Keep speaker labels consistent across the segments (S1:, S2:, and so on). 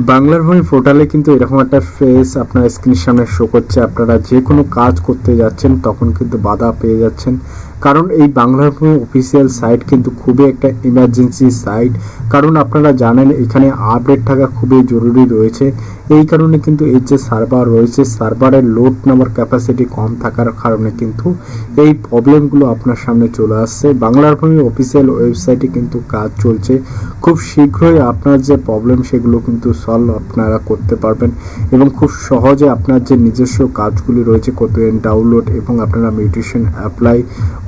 S1: বাংলার ভূমি পোর্টালে কিন্তু এরকম একটা ফেস আপনার স্ক্রিনের সামনে শো করছে। আপনারা যে কোনো কাজ করতে যাচ্ছেন, তখন কিন্তু বাধা পেয়ে যাচ্ছেন। কারণ এই বাংলার ভূমি অফিসিয়াল সাইট কিন্তু খুবই একটা ইমার্জেন্সি সাইট কারণ আপনারা জানেন, এখানে আপডেট থাকা খুবই জরুরি রয়েছে। এই কারণে কিন্তু এই যে সার্ভার রয়েছে সার্ভারের লোড নেওয়ার ক্যাপাসিটি কম থাকার কারণে কিন্তু এই প্রবলেমগুলো আপনার সামনে চলে আসছে। বাংলার ভূমি অফিসিয়াল ওয়েবসাইটে কিন্তু কাজ চলছে। খুব শীঘ্রই আপনার যে প্রবলেম সেগুলো কিন্তু সলভ আপনারা করতে পারবেন এবং খুব সহজে আপনার যে নিজস্ব কাজগুলি রয়েছে করতে ডাউনলোড এবং আপনারা মিউটেশন অ্যাপ্লাই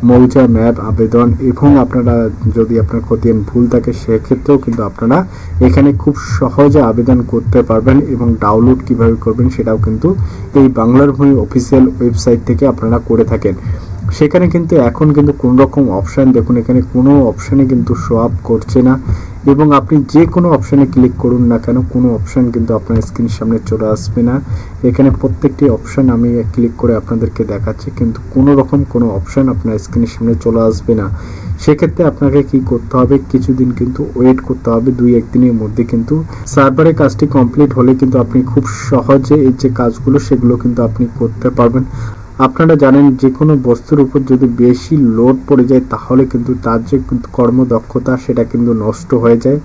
S1: মৌজা ম্যাপ আবেদন এবং আপনারা যদি আপনার খতিয়ান ভুল থাকে, সেক্ষেত্রেও কিন্তু আপনারা এখানে খুব সহজে আবেদন করতে পারবেন এবং ডাউনলোড কীভাবে করবেন সেটাও কিন্তু এই বাংলার ভূমি অফিসিয়াল ওয়েবসাইট থেকে আপনারা করে থাকেন। সেখানে কিন্তু এখন কিন্তু কোন রকম অপশান দেখুন এখানে কোনো অপশানে কিন্তু শো আপ করছে না। এবং আপনি যে কোনো অপশানে ক্লিক করুন না কেন, কোনো অপশান কিন্তু আপনার স্ক্রিনের সামনে চলে আসবে না। এখানে প্রত্যেকটি অপশান আমি ক্লিক করে আপনাদেরকে দেখাচ্ছি, কিন্তু কোনো রকম কোনো অপশান আপনার স্ক্রিনের সামনে চলে আসবে না। সেক্ষেত্রে আপনাকে কি করতে হবে? কিছুদিন কিন্তু ওয়েট করতে হবে, দুই একদিনের মধ্যে কিন্তু সার্ভারের কাজটি কমপ্লিট হলে কিন্তু আপনি খুব সহজে এই যে কাজগুলো, সেগুলো কিন্তু আপনি করতে পারবেন। আপনারা জানেন যে কোনো বস্তুর উপর যদি বেশি লোড পড়ে যায়, তাহলে কিন্তু তার যে কর্মদক্ষতা, সেটা কিন্তু নষ্ট হয়ে যায়।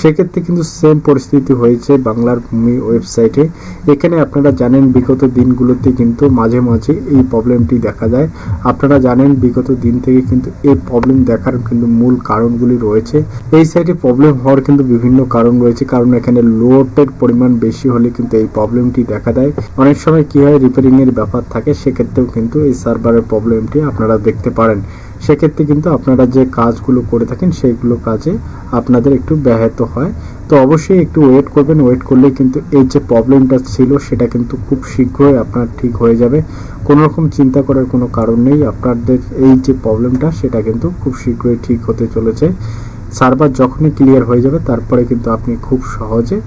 S1: সেক্ষেত্রে কিন্তু সেম পরিস্থিতি হয়েছে বাংলার ভূমি ওয়েবসাইটে এখানে আপনারা জানেন বিগত দিনগুলোতে কিন্তু মাঝে মাঝে এই প্রবলেমটি দেখা যায়। আপনারা জানেন বিগত দিন থেকে কিন্তু এই প্রবলেম দেখার কিন্তু মূল কারণগুলি রয়েছে। এই সাইটে প্রবলেম হওয়ার কিন্তু বিভিন্ন কারণ রয়েছে। কারণ এখানে লোডের পরিমাণ বেশি হলে কিন্তু এই প্রবলেমটি দেখা দেয়। অনেক সময় কী হয় রিপেয়ারিংয়ের ব্যাপার থাকে সেক্ষেত্রেও কিন্তু এই সার্ভারের প্রবলেমটি আপনারা দেখতে পারেন। সেক্ষেত্রে কিন্তু আপনারা যে কাজগুলো করে থাকেন সেইগুলো কাজে আপনাদের একটু ব্যাহত হয়। তো অবশ্যই একটু ওয়েট করবেন। ওয়েট করলে কিন্তু এই যে প্রবলেমটা ছিল, সেটা কিন্তু খুব শীঘ্রই আপনার ঠিক হয়ে যাবে। কোনো রকম চিন্তা করার কোনো কারণ নেই। আপনাদের এই যে প্রবলেমটা সেটা কিন্তু খুব শীঘ্রই ঠিক হতে চলেছে। সার্ভার যখনই ক্লিয়ার হয়ে যাবে, তারপরে কিন্তু আপনি খুব সহজে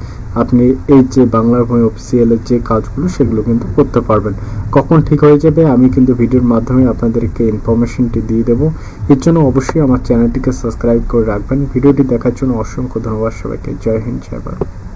S1: আপনি এই যে বাংলার ভূমি অফিসিয়ালের যে কাজগুলো, সেগুলো কিন্তু করতে পারবেন। কখন ঠিক হয়ে যাবে, আমি কিন্তু ভিডিওর মাধ্যমে আপনাদেরকে ইনফরমেশনটি দিয়ে দেবো। এর জন্য অবশ্যই আমার চ্যানেলটিকে সাবস্ক্রাইব করে রাখবেন। ভিডিওটি দেখার জন্য অসংখ্য ধন্যবাদ সবাইকে। জয় হিন্দ, জয় ভারত।